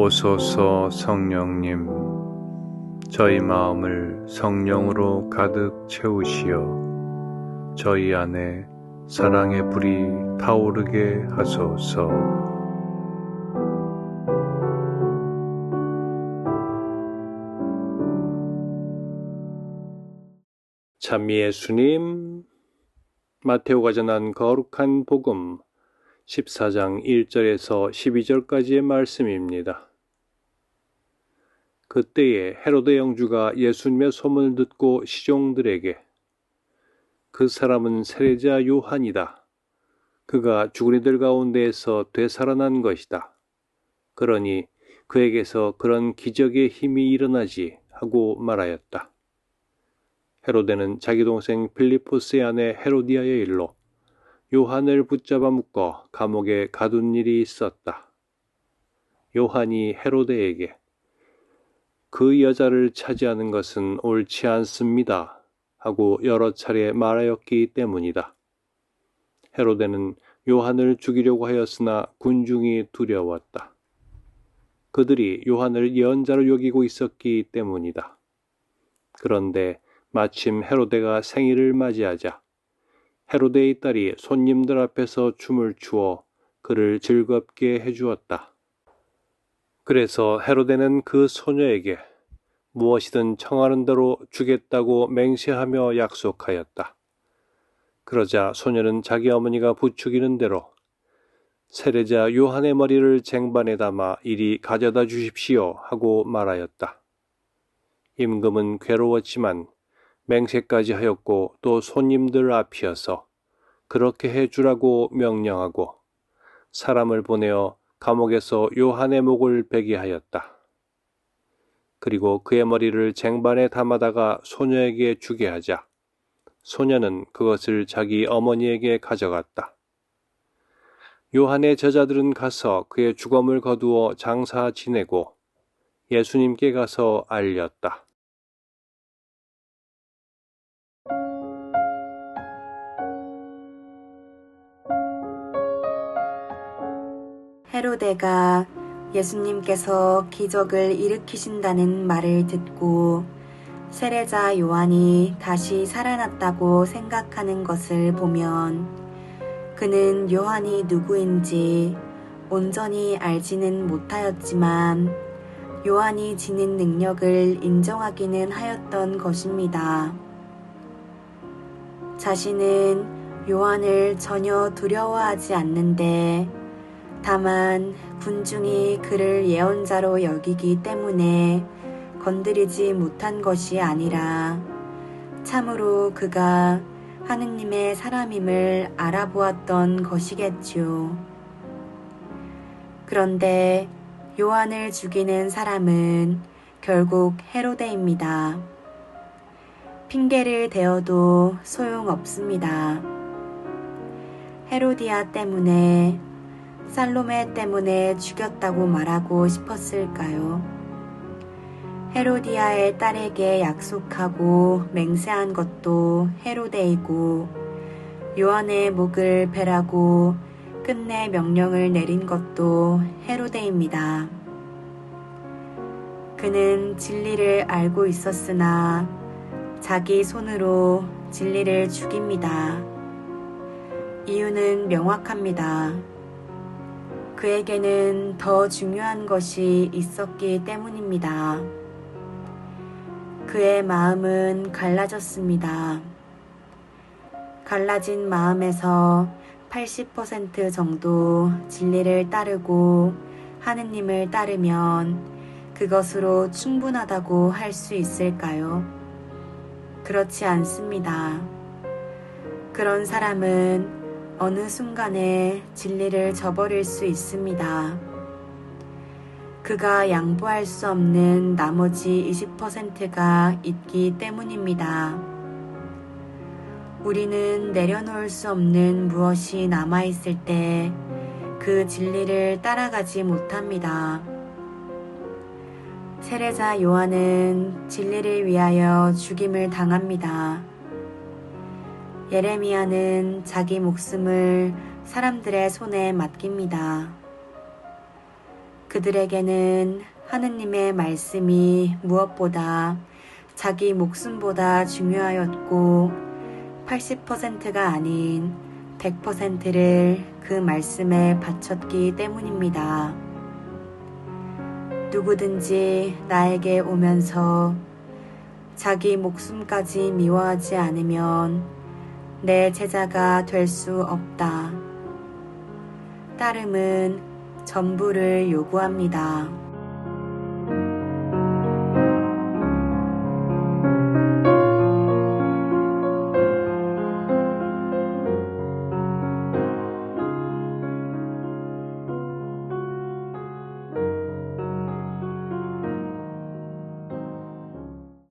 오소서 성령님, 저희 마음을 성령으로 가득 채우시어 저희 안에 사랑의 불이 타오르게 하소서. 참 예수님, 마테오가 전한 거룩한 복음 14장 1절에서 12절까지의 말씀입니다. 그때에 헤로데 영주가 예수님의 소문을 듣고 시종들에게 그 사람은 세례자 요한이다. 그가 죽은 이들 가운데에서 되살아난 것이다. 그러니 그에게서 그런 기적의 힘이 일어나지 하고 말하였다. 헤로데는 자기 동생 필리포스의 아내 헤로디아의 일로 요한을 붙잡아 묶어 감옥에 가둔 일이 있었다. 요한이 헤로데에게 그 여자를 차지하는 것은 옳지 않습니다. 하고 여러 차례 말하였기 때문이다. 헤로데는 요한을 죽이려고 하였으나 군중이 두려웠다. 그들이 요한을 예언자로 여기고 있었기 때문이다. 그런데 마침 헤로데가 생일을 맞이하자 헤로데의 딸이 손님들 앞에서 춤을 추어 그를 즐겁게 해주었다. 그래서 헤로데는 그 소녀에게 무엇이든 청하는 대로 주겠다고 맹세하며 약속하였다. 그러자 소녀는 자기 어머니가 부추기는 대로 세례자 요한의 머리를 쟁반에 담아 이리 가져다 주십시오 하고 말하였다. 임금은 괴로웠지만 맹세까지 하였고 또 손님들 앞이어서 그렇게 해주라고 명령하고 사람을 보내어 감옥에서 요한의 목을 베게 하였다. 그리고 그의 머리를 쟁반에 담아다가 소녀에게 주게 하자 소녀는 그것을 자기 어머니에게 가져갔다. 요한의 저자들은 가서 그의 죽음을 거두어 장사 지내고 예수님께 가서 알렸다. 헤로데가 예수님께서 기적을 일으키신다는 말을 듣고 세례자 요한이 다시 살아났다고 생각하는 것을 보면 그는 요한이 누구인지 온전히 알지는 못하였지만 요한이 지닌 능력을 인정하기는 하였던 것입니다. 자신은 요한을 전혀 두려워하지 않는데 다만 군중이 그를 예언자로 여기기 때문에 건드리지 못한 것이 아니라 참으로 그가 하느님의 사람임을 알아보았던 것이겠죠. 그런데 요한을 죽이는 사람은 결국 헤로데입니다. 핑계를 대어도 소용없습니다. 헤로디아 때문에 살로메 때문에 죽였다고 말하고 싶었을까요? 헤로디아의 딸에게 약속하고 맹세한 것도 헤로데이고 요한의 목을 베라고 끝내 명령을 내린 것도 헤로데입니다. 그는 진리를 알고 있었으나 자기 손으로 진리를 죽입니다. 이유는 명확합니다. 그에게는 더 중요한 것이 있었기 때문입니다. 그의 마음은 갈라졌습니다. 갈라진 마음에서 80% 정도 진리를 따르고 하느님을 따르면 그것으로 충분하다고 할 수 있을까요? 그렇지 않습니다. 그런 사람은 어느 순간에 진리를 저버릴 수 있습니다. 그가 양보할 수 없는 나머지 20%가 있기 때문입니다. 우리는 내려놓을 수 없는 무엇이 남아있을 때 그 진리를 따라가지 못합니다. 세례자 요한은 진리를 위하여 죽임을 당합니다. 예레미야는 자기 목숨을 사람들의 손에 맡깁니다. 그들에게는 하느님의 말씀이 무엇보다 자기 목숨보다 중요하였고 80%가 아닌 100%를 그 말씀에 바쳤기 때문입니다. 누구든지 나에게 오면서 자기 목숨까지 미워하지 않으면 내 제자가 될 수 없다. 따름은 전부를 요구합니다.